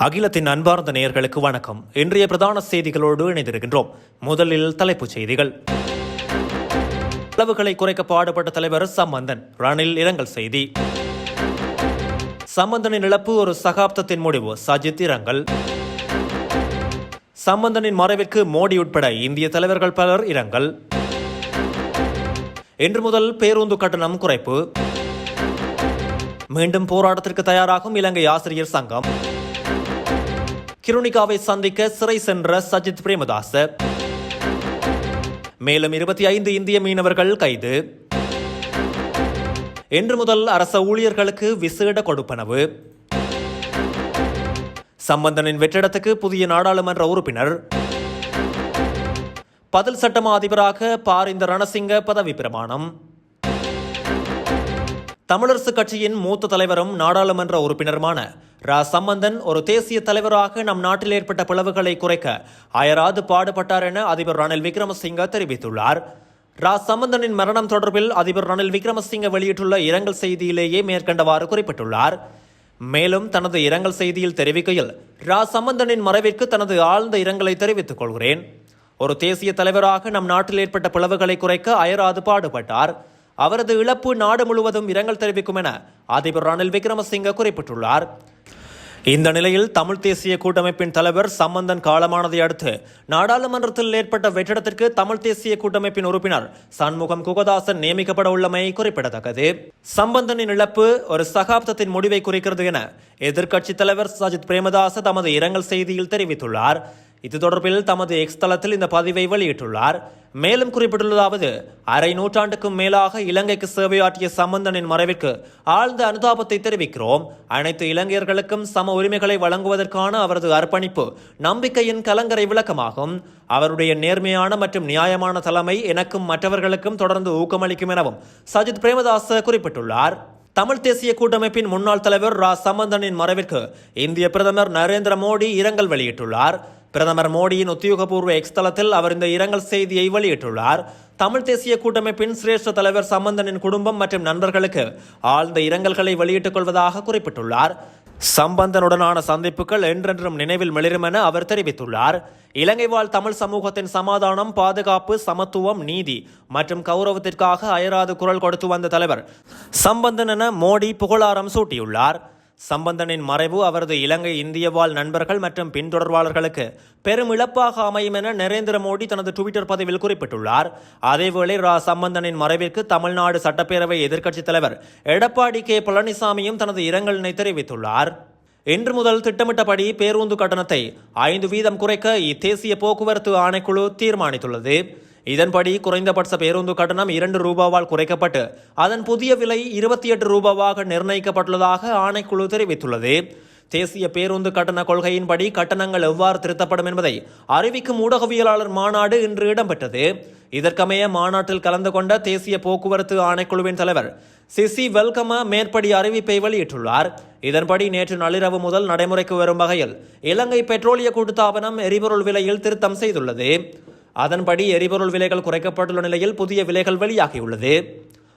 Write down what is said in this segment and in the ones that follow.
அகிலத்தின் அன்பார்ந்த நேயர்களுக்கு வணக்கம். இன்றைய பிரதான செய்திகளோடு இணைந்திருக்கின்றோம். முதலில் தலைப்புச் செய்திகள். செலவுகளை குறைக்க பாடுபட்ட தலைவர் சம்பந்தன் ரணில் இரங்கல் செய்தி. சம்பந்தனின் இழப்பு ஒரு சகாப்தத்தின் முடிவு சஜித் இரங்கல். சம்பந்தனின் மறைவிற்கு மோடி உட்பட இந்திய தலைவர்கள் பலர் இரங்கல். இன்று முதல் பேருந்து கட்டணம் குறைப்பு. மீண்டும் போராட்டத்திற்கு தயாராகும் இலங்கை ஆசிரியர் சங்கம். கிருணிகாவை சந்திக்க சிறை சென்ற சஜித் பிரேமதாச மேலும் இருபத்தி ஐந்து இந்திய மீனவர்கள் கைது. இன்று முதல் அரச ஊழியர்களுக்கு விசேட கொடுப்பனவு. சம்பந்தனின் வெற்றிடத்துக்கு புதிய நாடாளுமன்ற உறுப்பினர். பதில் சட்டமா அதிபராக பாரிந்த ரணசிங்க பதவி பிரமாணம். தமிழரசுக் கட்சியின் மூத்த தலைவரும் நாடாளுமன்ற உறுப்பினருமான ரா சம்பந்தன் ஒரு தேசிய தலைவராக நம் நாட்டில் ஏற்பட்ட பிளவுகளை குறைக்க அயராது பாடுபட்டார் என அதிபர் ரணில் விக்ரமசிங்க தெரிவித்துள்ளார். ரா சம்பந்தனின் மரணம் தொடர்பில் அதிபர் ரணில் விக்ரமசிங்க வெளியிட்டுள்ள இரங்கல் செய்தியிலேயே மேற்கண்டவாறு குறிப்பிட்டுள்ளார். மேலும் தனது இரங்கல் செய்தியில் தெரிவிக்கையில் ரா சம்பந்தனின் மறைவிற்கு தனது ஆழ்ந்த இரங்கலை தெரிவித்துக் கொள்கிறேன். ஒரு தேசிய தலைவராக நம் நாட்டில் ஏற்பட்ட பிளவுகளை குறைக்க அயராது பாடுபட்டார். அவரது இழப்பு நாடு முழுவதும் இரங்கல் தெரிவிக்கும் என அதிபர் ரணில் விக்ரமசிங்க குறிப்பிட்டுள்ளார். இந்த நிலையில் தமிழ் தேசிய கூட்டமைப்பின் தலைவர் சம்பந்தன் காலமானதை அடுத்து நாடாளுமன்றத்தில் ஏற்பட்ட வெற்றிடத்திற்கு தமிழ் தேசிய கூட்டமைப்பின் உறுப்பினர் சண்முகம் குகதாசன் நியமிக்கப்பட உள்ளமை குறிப்பிடத்தக்கது. சம்பந்தனின் இழப்பு ஒரு சகாப்தத்தின் முடிவை குறிக்கிறது என எதிர்க்கட்சித் தலைவர் சஜித் பிரேமதாச தமது இரங்கல் செய்தியில் தெரிவித்துள்ளார். இது தொடர்பில் தமது எக்ஸ் தளத்தில் இந்த பதிவை வெளியிட்டுள்ளார். மேலும் குறிப்பிட்டுள்ளதாவது அரை நூற்றாண்டுக்கும் மேலாக இலங்கைக்கு சேவையாற்றிய சம்பந்தனின் மறைவிற்கு ஆழ்ந்த அனுதாபத்தை தெரிவிக்கிறோம். அனைத்து இலங்கையர்களுக்கும் சம உரிமைகளை வழங்குவதற்கான அவரது அர்ப்பணிப்பு நம்பிக்கையின் கலங்கரை விளக்கமாகும். அவருடைய நேர்மையான மற்றும் நியாயமான தலைமை எனக்கும் மற்றவர்களுக்கும் தொடர்ந்து ஊக்கமளிக்கும் எனவும் சஜித் பிரேமதாஸ் குறிப்பிட்டுள்ளார். தமிழ் தேசிய கூட்டமைப்பின் முன்னாள் தலைவர் ரா சம்பந்தனின் மறைவிற்கு இந்திய பிரதமர் நரேந்திர மோடி இரங்கல் வெளியிட்டுள்ளார். பிரதமர் மோடியின் உத்தியோகபூர்வ எக்ஸ் தளத்தில் அவர் இந்த இரங்கல் செய்தியை வெளியிட்டுள்ளார். தமிழ் தேசிய கூட்டமைப்பின் சிரேஷ்ட தலைவர் சம்பந்தனின் குடும்பம் மற்றும் நண்பர்களுக்கு ஆழ்ந்த இரங்கல்களை வெளியிட்டுக் கொள்வதாக குறிப்பிட்டுள்ளார். சம்பந்தனுடனான சந்திப்புகள் என்றென்றும் நினைவில் மிளிரும் என அவர் தெரிவித்துள்ளார். இலங்கை வாழ் தமிழ் சமூகத்தின் சமாதானம் பாதுகாப்பு சமத்துவம் நீதி மற்றும் கௌரவத்திற்காக அயராது குரல் கொடுத்து வந்த தலைவர் சம்பந்தன் என மோடி புகழாரம் சூட்டியுள்ளார். சம்பந்தனின் மறைவு அவரது இலங்கை இந்திய வாழ் நண்பர்கள் மற்றும் பின்தொடர்பாளர்களுக்கு பெரும் இழப்பாக அமையும் என நரேந்திர மோடி தனது டுவிட்டர் பதிவில் குறிப்பிட்டுள்ளார். அதேவேளை ரா. சம்பந்தனின் மறைவிற்கு தமிழ்நாடு சட்டப்பேரவை எதிர்க்கட்சித் தலைவர் எடப்பாடி கே. பழனிசாமியும் தனது இரங்கலினை தெரிவித்துள்ளார். இன்று முதல் திட்டமிட்டபடி பேருந்து கட்டணத்தை ஐந்து வீதம் குறைக்க இத்தேசிய போக்குவரத்து ஆணைக்குழு தீர்மானித்துள்ளது. இதன்படி குறைந்தபட்ச பேருந்து கட்டணம் இரண்டு ரூபாவால் குறைக்கப்பட்டு அதன் புதிய விலை இருபத்தி எட்டு ரூபாவாக நிர்ணயிக்கப்பட்டுள்ளதாக ஆணைக்குழு தெரிவித்துள்ளது. தேசிய பேருந்து கட்டண கொள்கையின்படி கட்டணங்கள் எவ்வாறு திருத்தப்படும் என்பதை அறிவிக்கும் ஊடகவியலாளர் மாநாடு இன்று இடம்பெற்றது. இதற்கமைய மாநாட்டில் கலந்து கொண்ட தேசிய போக்குவரத்து ஆணைக்குழுவின் தலைவர் சிசி வெல்கம மேற்படி அறிவிப்பை வெளியிட்டுள்ளார். இதன்படி நேற்று நள்ளிரவு முதல் நடைமுறைக்கு வரும் வகையில் இலங்கை பெட்ரோலிய கூட்டுத்தாபனம் எரிபொருள் விலையில் திருத்தம் செய்துள்ளது. அதன்படி எரிபொருள் விலைகள் குறைக்கப்பட்டுள்ள நிலையில் புதிய விலைகள் வெளியாகியுள்ளது.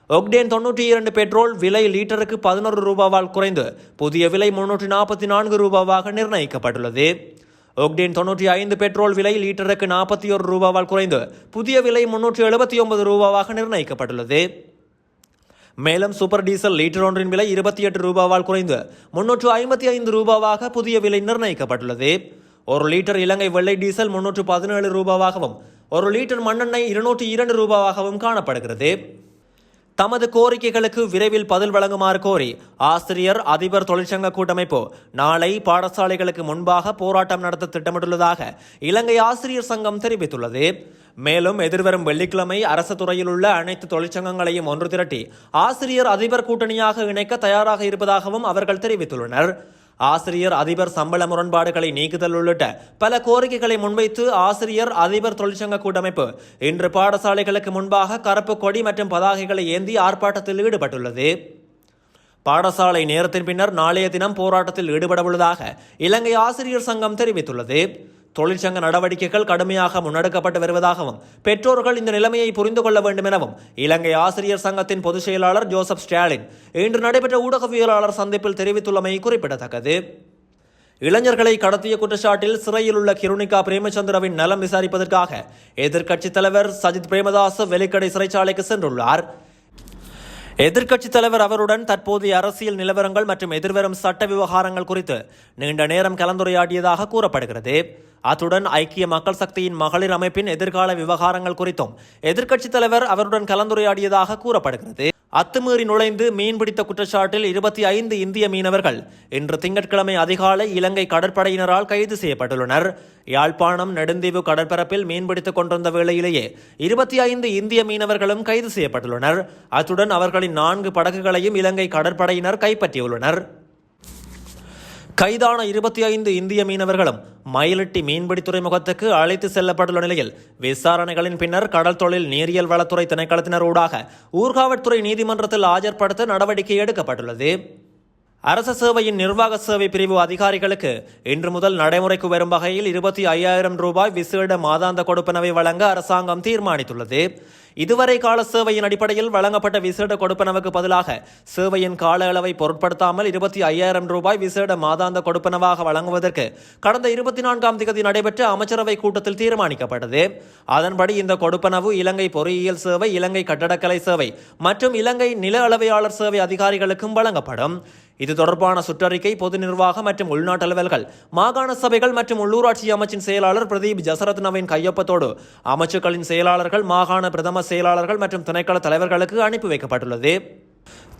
ஒக்டேன் தொன்னூற்றி இரண்டு பெட்ரோல் விலை லீட்டருக்கு பதினோரு ரூபாவால் குறைந்து புதிய விலை முன்னூற்றி நாற்பத்தி நான்கு ரூபாவாக நிர்ணயிக்கப்பட்டுள்ளது. ஒக்டேன் தொன்னூற்றி ஐந்து பெட்ரோல் விலை லீட்டருக்கு நாற்பத்தி ஒரு ரூபாவால் குறைந்து புதிய விலை முன்னூற்றி எழுபத்தி ஒன்பது ரூபாவாக நிர்ணயிக்கப்பட்டுள்ளது. மேலும் சூப்பர் டீசல் லீட்டர் ஒன்றின் விலை இருபத்தி எட்டு ரூபாவால் குறைந்து முன்னூற்று ஐம்பத்தி ஐந்து ரூபாவாக புதிய விலை நிர்ணயிக்கப்பட்டுள்ளது. ஒரு லிட்டர் இலங்கை வெள்ளை டீசல் முன்னூற்று பதினேழு ரூபாவாகவும் ஒரு லிட்டர் மண்ணெண்ணெய் இருநூற்றி இரண்டு ரூபாவாகவும் காணப்படுகிறது. தமது கோரிக்கைகளுக்கு விரைவில் பதில் வழங்குமாறு கோரி ஆசிரியர் அதிபர் தொழிற்சங்க கூட்டமைப்பு நாளை பாடசாலைகளுக்கு முன்பாக போராட்டம் நடத்த திட்டமிட்டுள்ளதாக இலங்கை ஆசிரியர் சங்கம் தெரிவித்துள்ளது. மேலும் எதிர்வரும் வெள்ளிக்கிழமை அரசு துறையில் உள்ள அனைத்து தொழிற்சங்கங்களையும் ஒன்று திரட்டி ஆசிரியர் அதிபர் கூட்டணியாக இணைக்க தயாராக இருப்பதாகவும் அவர்கள் தெரிவித்துள்ளனர். ஆசிரியர் அதிபர் சம்பள முரண்பாடுகளை நீக்குதல் உள்ளிட்ட பல கோரிக்கைகளை முன்வைத்து ஆசிரியர் அதிபர் தொழிற்சங்க கூட்டமைப்பு இன்று பாடசாலைகளுக்கு முன்பாக கருப்பு கொடி மற்றும் பதாகைகளை ஏந்தி ஆர்ப்பாட்டத்தில் ஈடுபட்டுள்ளது. பாடசாலை நேரத்தின் பின்னர் நாளைய தினம் போராட்டத்தில் ஈடுபட உள்ளதாக இலங்கை ஆசிரியர் சங்கம் தெரிவித்துள்ளது. தொழிற்சங்க நடவடிக்கைகள் கடுமையாக முன்னெடுக்கப்பட்டு வருவதாகவும் பெற்றோர்கள் இந்த நிலைமையை புரிந்து கொள்ள வேண்டும் எனவும் இலங்கை ஆசிரியர் சங்கத்தின் பொதுச் செயலாளர் ஜோசப் ஸ்டாலின் இன்று நடைபெற்ற ஊடகவியலாளர் சந்திப்பில் தெரிவித்துள்ளமை குறிப்பிடத்தக்கது. இளைஞர்களை கடத்திய குற்றச்சாட்டில் சிறையில் உள்ள கிருணிகா பிரேமச்சந்திரவின் நலம் விசாரிப்பதற்காக எதிர்க்கட்சித் தலைவர் சஜித் பிரேமதாஸ் வெலிக்கடை சிறைச்சாலைக்கு சென்றுள்ளார். எதிர்க்கட்சித் தலைவர் அவருடன் தற்போதைய அரசியல் நிலவரங்கள் மற்றும் எதிர்வரும் சட்ட விவகாரங்கள் குறித்து நீண்ட நேரம் கலந்துரையாடியதாக கூறப்படுகிறது. அத்துடன் ஐக்கிய மக்கள் சக்தியின் மகளிர் அமைப்பின் எதிர்கால விவகாரங்கள் குறித்தும் எதிர்க்கட்சித் தலைவர் அவருடன் கலந்துரையாடியதாக கூறப்படுகிறது. அத்துமீறி நுழைந்து மீன்பிடித்த குற்றச்சாட்டில் இருபத்தி ஐந்து இந்திய மீனவர்கள் இன்று திங்கட்கிழமை அதிகாலை இலங்கை கடற்படையினரால் கைது செய்யப்பட்டுள்ளனர். யாழ்ப்பாணம் நெடுந்தீவு கடற்பரப்பில் மீன்பிடித்துக் கொண்டிருந்த வேளையிலேயே இருபத்தி ஐந்து இந்திய மீனவர்களும் கைது செய்யப்பட்டுள்ளனர். அத்துடன் அவர்களின் நான்கு படகுகளையும் இலங்கை கடற்படையினர் கைப்பற்றியுள்ளனர். கைதான இருபத்தி ஐந்து இந்திய மீனவர்களும் மயிலட்டி மீன்பிடி துறைமுகத்துக்கு அழைத்து செல்லப்பட்டுள்ள நிலையில் விசாரணைகளின் பின்னர் கடல் தொழில் நீரியல் வளத்துறை திணைக்களத்தினர் ஊடாக ஊர்காவற்துறை நீதிமன்றத்தில் ஆஜர்படுத்த நடவடிக்கை எடுக்கப்பட்டுள்ளது. அரச சேவையின் நிர்வாக சேவை பிரிவு அதிகாரிகளுக்கு இன்று முதல் நடைமுறைக்கு வரும் வகையில் இருபத்தி ஐயாயிரம் ரூபாய் விசேட மாதாந்த கொடுப்பனவை வழங்க அரசாங்கம் தீர்மானித்துள்ளது. இதுவரை கால சேவையின் அடிப்படையில் வழங்கப்பட்ட விசேட கொடுப்பனவுக்கு பதிலாக சேவையின் கால அளவை பொருட்படுத்தாமல் இருபத்தி ஐயாயிரம் ரூபாய் விசேட மாதாந்த கொடுப்பனவாக வழங்குவதற்கு கடந்த இருபத்தி நான்காம் தேதி நடைபெற்ற அமைச்சரவை கூட்டத்தில் தீர்மானிக்கப்பட்டது. அதன்படி இந்த கொடுப்பனவு இலங்கை பொறியியல் சேவை இலங்கை கட்டடக்கலை சேவை மற்றும் இலங்கை நில அளவையாளர் சேவை அதிகாரிகளுக்கும் வழங்கப்படும். இது தொடர்பான சுற்றறிக்கை பொது நிர்வாக மற்றும் உள்நாட்டு அலுவல்கள் மாகாண சபைகள் மற்றும் உள்ளூராட்சி அமைச்சின் செயலாளர் பிரதீப் ஜசரத்னவின் கையொப்பத்தோடு அமைச்சுக்களின் செயலாளர்கள் மாகாண பிரதம செயலாளர்கள் மற்றும் திணைக்கள தலைவர்களுக்கு அனுப்பி வைக்கப்பட்டுள்ளது.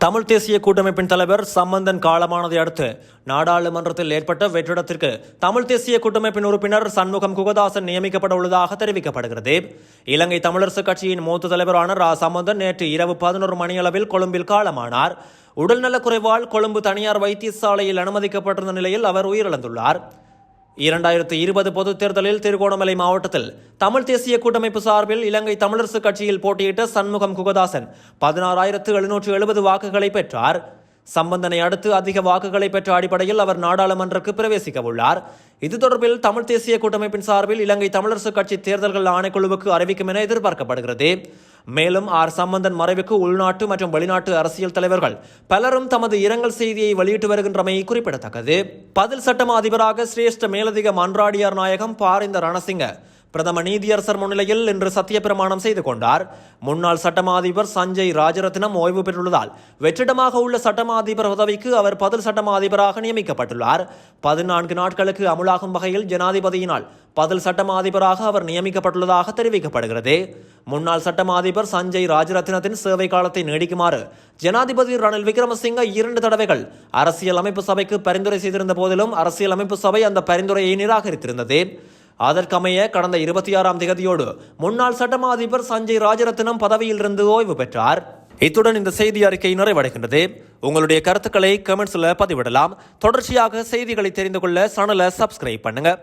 தமிழ் தேசிய கூட்டமைப்பின் தலைவர் சம்பந்தன் காலமானதை அடுத்து நாடாளுமன்றத்தில் ஏற்பட்ட வெற்றிடத்திற்கு தமிழ் தேசிய கூட்டமைப்பின் உறுப்பினர் சண்முகம் குகதாசன் நியமிக்கப்பட உள்ளதாக தெரிவிக்கப்படுகிறது. இலங்கை தமிழரசு கட்சியின் மூத்த தலைவரான ரா சம்பந்தன் நேற்று இரவு பதினோரு மணியளவில் கொழும்பில் காலமானார். உடல்நலக் குறைவால் கொழும்பு தனியார் வைத்தியசாலையில் அனுமதிக்கப்பட்டிருந்த நிலையில் அவர் உயிரிழந்துள்ளார். இரண்டாயிரத்தி இருபது பொதுத் தேர்தலில் திருகோணமலை மாவட்டத்தில் தமிழ் தேசிய கூட்டமைப்பு சார்பில் இலங்கை தமிழரசு கட்சியில் போட்டியிட்ட சண்முகம் குகதாசன் பதினாறாயிரத்து எழுநூற்று எழுபது வாக்குகளை பெற்றார். சம்பந்தனை அடுத்து அதிக வாக்குகளை பெற்ற அடிப்படையில் அவர் நாடாளுமன்றக்கு பிரவேசிக்க உள்ளார் இது தொடர்பில் தமிழ் தேசிய கூட்டமைப்பின் சார்பில் இலங்கை தமிழரசு கட்சி தேர்தல்கள் ஆணைக்குழுவுக்கு அறிவிக்கும் என எதிர்பார்க்கப்படுகிறது. மேலும் ஆர் சம்பந்தன் மறைவுக்கு உள்நாட்டு மற்றும் வெளிநாட்டு அரசியல் தலைவர்கள் பலரும் தமது இரங்கல் செய்தியை வெளியிட்டு வருகின்றமை குறிப்பிடத்தக்கது. பதில் சட்டமா அதிபராக சிரேஷ்ட மேலதிக மன்றாடியார் நாயகம் பாரிந்த ரணசிங்க பிரதம நீதியரசர் முன்னிலையில் இன்று சத்தியப்பிரமாணம் செய்து கொண்டார். முன்னாள் சட்டமா அதிபர் சஞ்சய் ராஜரத்னம் ஓய்வு பெற்றுள்ளதால் வெற்றிடமாக உள்ள சட்டமா அதிபர் உதவிக்கு அவர் பதில் சட்டமா அதிபராக நியமிக்கப்பட்டுள்ளார். பதினான்கு நாட்களுக்கு அமுலாகும் வகையில் ஜனாதிபதியினால் பதில் சட்டமா அதிபராக அவர் நியமிக்கப்பட்டுள்ளதாக தெரிவிக்கப்படுகிறது. முன்னாள் சட்டமா அதிபர் சஞ்சய் ராஜரத்னத்தின் சேவை காலத்தை நீடிக்குமாறு ஜனாதிபதி ரணில் விக்ரமசிங்க இரண்டு தடவைகள் அரசியல் அமைப்பு சபைக்கு பரிந்துரை செய்திருந்த போதிலும் அரசியல் அமைப்பு சபை அந்த பரிந்துரையை நிராகரித்திருந்தது. அதற்கமைய கடந்த இருபத்தி ஆறாம் திகதியோடு முன்னாள் சட்டமா அதிபர் சஞ்சய் ராஜரத்னம் பதவியிலிருந்து ஓய்வு பெற்றார். இத்துடன் இந்த செய்தி அறிக்கை நிறைவடைகின்றது. உங்களுடைய கருத்துக்களை கமெண்ட்ஸில் பதிவிடலாம். தொடர்ச்சியாக செய்திகளை தெரிந்து கொள்ள சேனலை சப்ஸ்கிரைப் பண்ணுங்கள்